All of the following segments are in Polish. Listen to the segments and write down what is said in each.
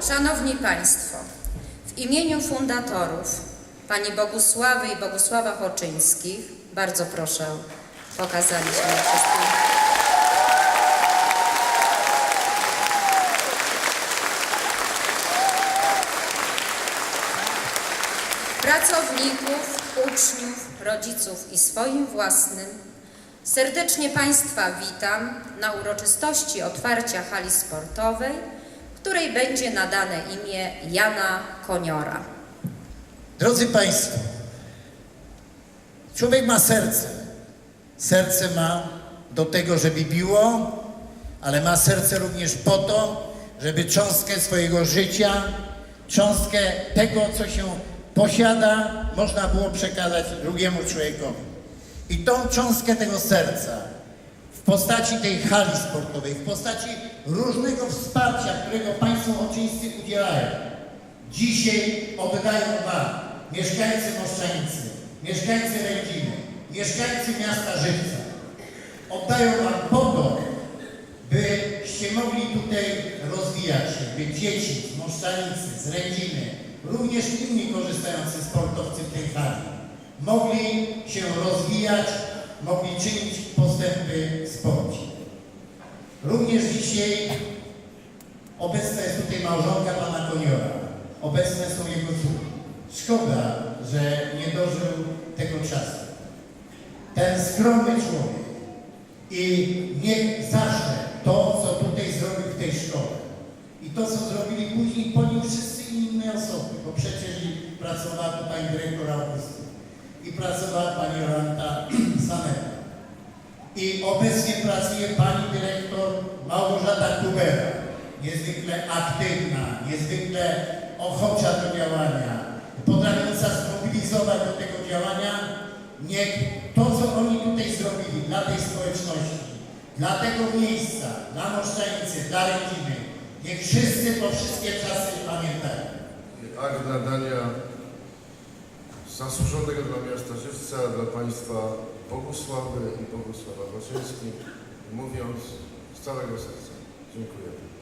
Szanowni Państwo, w imieniu fundatorów Pani Bogusławy i Bogusława Hoczyńskich bardzo proszę pokazanie się wszystkim. Pracowników, uczniów, rodziców i swoim własnym serdecznie Państwa witam na uroczystości otwarcia hali sportowej, której będzie nadane imię Jana Koniora. Drodzy Państwo, człowiek ma serce. Serce ma do tego, żeby biło, ale ma serce również po to, żeby cząstkę swojego życia, cząstkę tego, co się posiada, można było przekazać drugiemu człowiekowi. I tą cząstkę tego serca postaci tej hali sportowej, w postaci różnego wsparcia, którego Państwo oczyńscy udzielają, dzisiaj oddają Wam mieszkańcy Moszczanicy, mieszkańcy Rędziny, mieszkańcy miasta Żywca. Oddają Wam po to, byście mogli tutaj rozwijać się, by dzieci z Moszczanicy, z Rędziny, również inni korzystający sportowcy w tej hali, mogli się rozwijać, mogli czynić postępy sporcie. Również dzisiaj Obecna jest tutaj małżonka pana Koniora. Obecne są jego córki. Szkoda, że nie dożył tego czasu. Ten skromny człowiek i niech zawsze to, co tutaj zrobił w tej szkole i to, co zrobili później po nim wszyscy inne osoby, bo przecież pracowała tu pani dyrektor Augustyn i pracowała pani Jolanta Saneta i obecnie pracuje pani dyrektor Małgorzata Kubera. Niezwykle aktywna, niezwykle ochocza do działania, potrafiąca zmobilizować do tego działania. Niech to, co oni tutaj zrobili dla tej społeczności, dla tego miejsca, dla Moszczanicy, dla rodziny, niech wszyscy po wszystkie czasy pamiętają. akt nadania zasłużonego dla miasta Żywca, dla Państwa Bogusławy i Bogusława Waczyński, mówiąc z całego serca. Dziękuję.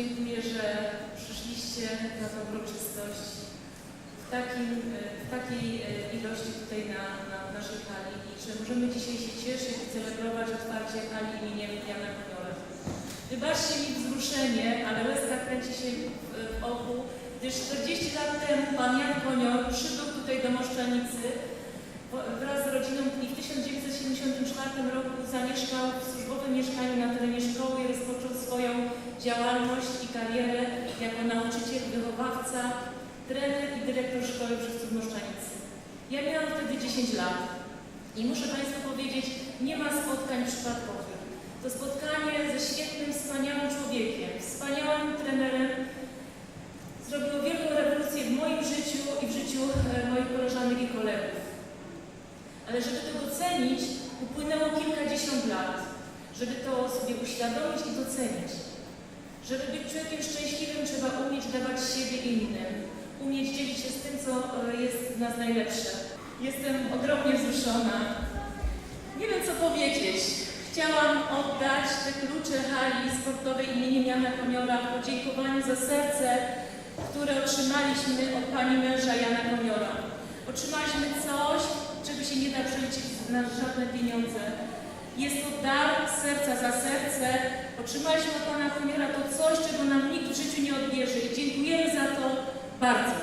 Dziękuję, że przyszliście na tę uroczystość w, takim, e, w takiej e, ilości tutaj na, na naszej hali i że możemy dzisiaj się cieszyć i celebrować otwarcie hali imieniem Jana Koniora. Wybaczcie mi wzruszenie, ale łezka kręci się w, w oku, gdyż 40 lat temu pan Jan Konior przybył tutaj do Moszczanicy wraz z rodziną i w 1974 roku zamieszkał w służbowym mieszkaniu na terenie szkoły i rozpoczął swoją działalność i karierę jako nauczyciel, wychowawca, trener i dyrektor szkoły Żywców Moszczanicy. Ja miałam wtedy 10 lat i muszę Państwu powiedzieć, nie ma spotkań przypadkowych. To spotkanie ze świetnym, wspaniałym człowiekiem, wspaniałym trenerem, zrobiło wielką rewolucję w moim życiu i w życiu e, moich koleżanek i kolegów. Ale żeby to docenić, upłynęło kilkadziesiąt lat, żeby to sobie uświadomić i docenić. Żeby być człowiekiem szczęśliwym, trzeba umieć dawać siebie innym, umieć dzielić się z tym, co jest w nas najlepsze. Jestem ogromnie wzruszona. Nie wiem, co powiedzieć. Chciałam oddać te klucze hali sportowej imieniem Jana Komiora w podziękowaniu za serce, które otrzymaliśmy od pani męża Jana Komiora. Otrzymaliśmy coś, czego się nie da przeliczyć na żadne pieniądze. Jest to dar serca za serce. Otrzymaliśmy od pana Komiora to coś, czego nam nikt w życiu nie odbierze i dziękujemy za to bardzo.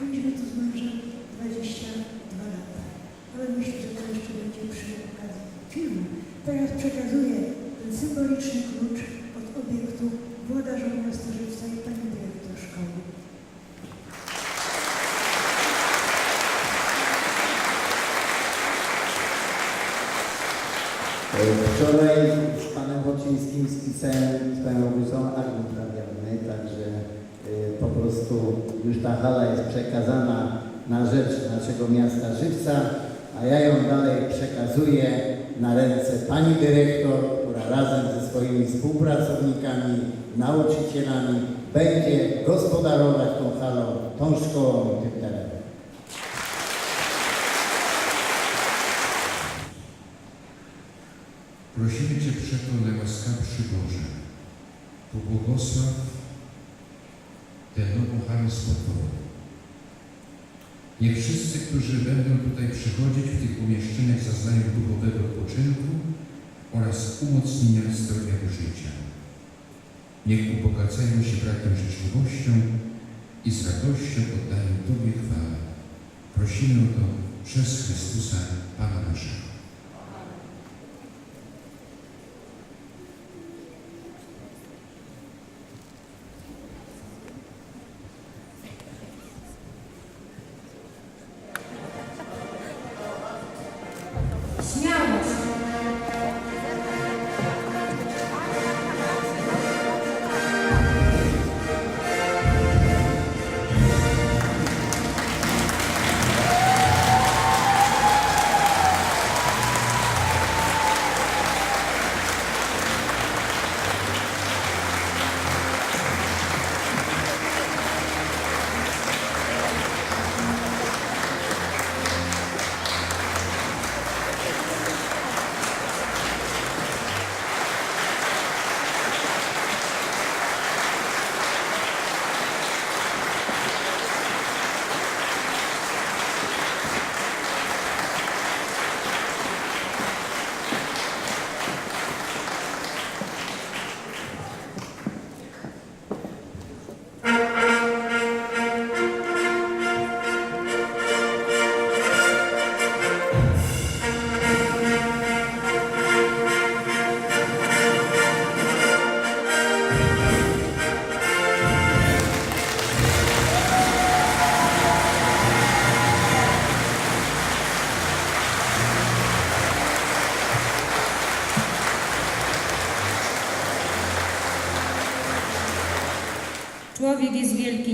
Byliśmy tu z mężem 22 lata, ale myślę, że to jeszcze będzie przy okazji filmu. Teraz przekazuję ten symboliczny klucz od obiektu włodarzom miasta Żywca i pani dyrektor szkoły. Wczoraj z panem Wocińskim spisałem swoją obiecą akt uprawialny, także y, po prostu już ta hala jest przekazana na rzecz naszego miasta Żywca, a ja ją dalej przekazuję na ręce pani dyrektor, która razem ze swoimi współpracownikami, nauczycielami będzie gospodarować tą halą, tą szkołą tym terenem. Prosimy Cię przeto, najłaskawszy Boże, pobłogosław tę nową sportową. Niech wszyscy, którzy będą tutaj przychodzić w tych pomieszczeniach zaznają duchowego odpoczynku oraz umocnienia zdrowego życia. Niech ubogacają się brakiem życzliwością i z radością oddają Tobie chwałę. Prosimy o to przez Chrystusa Pana naszego.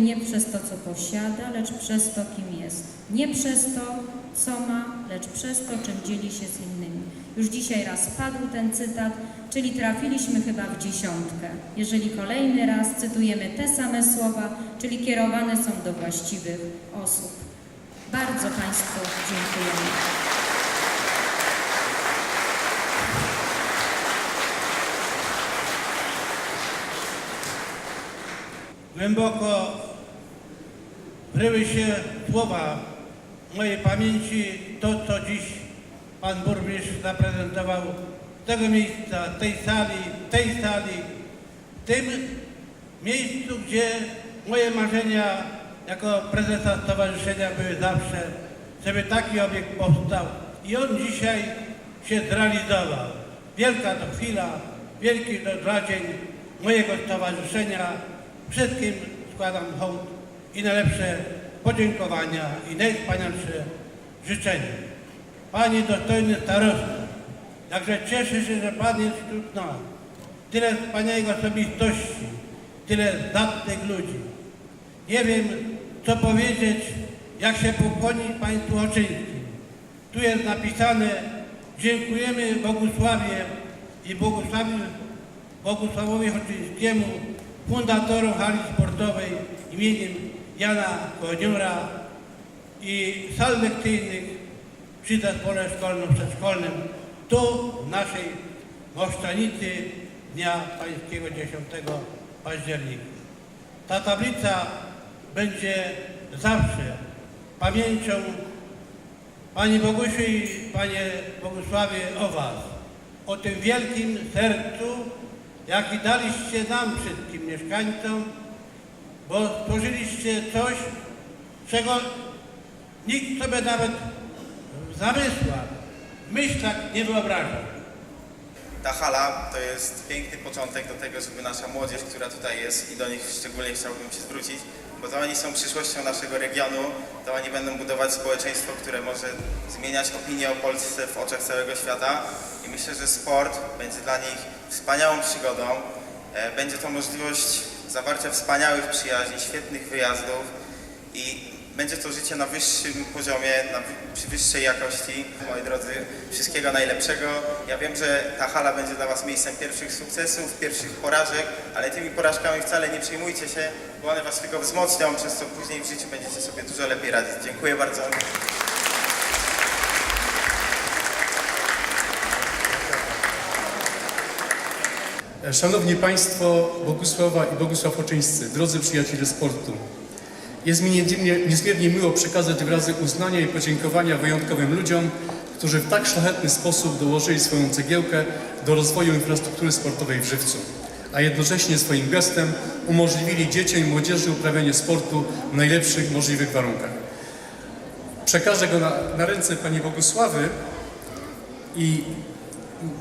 Nie przez to, co posiada, lecz przez to, kim jest. Nie przez to, co ma, lecz przez to, czym dzieli się z innymi. Już dzisiaj raz padł ten cytat, czyli trafiliśmy chyba w dziesiątkę. Jeżeli kolejny raz cytujemy te same słowa, czyli kierowane są do właściwych osób. Bardzo Państwu dziękujemy. Głęboko wryły się słowa mojej pamięci to, co dziś Pan Burmistrz zaprezentował tego miejsca, tej sali, tej sali, tym miejscu, gdzie moje marzenia jako prezesa stowarzyszenia były zawsze, żeby taki obiekt powstał. I on dzisiaj się zrealizował. Wielka to chwila, wielki to dla dzień mojego stowarzyszenia. Wszystkim składam hołd i najlepsze podziękowania i najwspanialsze życzenia. Panie dostojny starosto, także cieszę się, że Pan jest wśród nas. Tyle wspaniałych osobistości, tyle zdatnych ludzi. Nie wiem, co powiedzieć jak się pokłonić Państwu Oczyńskim. Tu jest napisane, dziękujemy Bogusławie i Bogusławie, Bogusławowi Oczyńskiemu, fundatorom hali sportowej imieniem Jana Koniura i sal lekcyjnych przy zespole szkolno-przedszkolnym tu w naszej Moszczanicy dnia pańskiego 10 października. Ta tablica będzie zawsze pamięcią Pani Bogusiu i Panie Bogusławie o Was, o tym wielkim sercu, jaki daliście nam wszystkim mieszkańcom, bo stworzyliście coś, czego nikt sobie nawet w zamysłach, w myślach nie wyobrażał. Ta hala to jest piękny początek do tego, żeby nasza młodzież, która tutaj jest i do nich szczególnie chciałbym się zwrócić, bo to oni są przyszłością naszego regionu, to oni będą budować społeczeństwo, które może zmieniać opinię o Polsce w oczach całego świata i myślę, że sport będzie dla nich wspaniałą przygodą. E, Będzie to możliwość zawarcia wspaniałych przyjaźni, świetnych wyjazdów i będzie to życie na wyższym poziomie, na przy wyższej jakości. Moi drodzy, wszystkiego najlepszego. Ja wiem, że ta hala będzie dla Was miejscem pierwszych sukcesów, pierwszych porażek, ale tymi porażkami wcale nie przejmujcie się, bo one Was tylko wzmocnią, przez co później w życiu będziecie sobie dużo lepiej radzić. Dziękuję bardzo. Szanowni Państwo, Bogusława i Bogusław Oczyńscy, drodzy przyjaciele sportu. Jest mi niezmiernie, niezmiernie miło przekazać wyrazy uznania i podziękowania wyjątkowym ludziom, którzy w tak szlachetny sposób dołożyli swoją cegiełkę do rozwoju infrastruktury sportowej w Żywcu, a jednocześnie swoim gestem umożliwili dzieciom i młodzieży uprawianie sportu w najlepszych możliwych warunkach. Przekażę go na, na ręce Pani Bogusławy i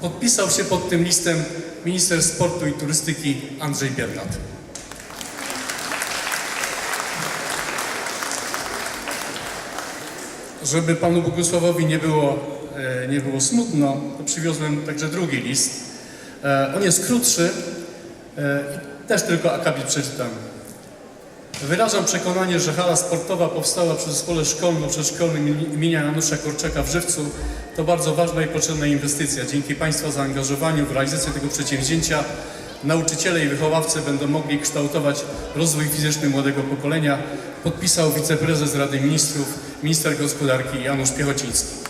podpisał się pod tym listem minister sportu i turystyki Andrzej Biernat. Żeby panu Bogusławowi nie było, e, nie było smutno, to przywiozłem także drugi list. E, On jest krótszy e, też tylko akapit przeczytam. Wyrażam przekonanie, że hala sportowa powstała przy zespole szkolno-przedszkolnym imienia Janusza Korczaka w Żywcu to bardzo ważna i potrzebna inwestycja. Dzięki Państwa zaangażowaniu w realizację tego przedsięwzięcia nauczyciele i wychowawcy będą mogli kształtować rozwój fizyczny młodego pokolenia, podpisał wiceprezes Rady Ministrów, minister gospodarki Janusz Piechociński.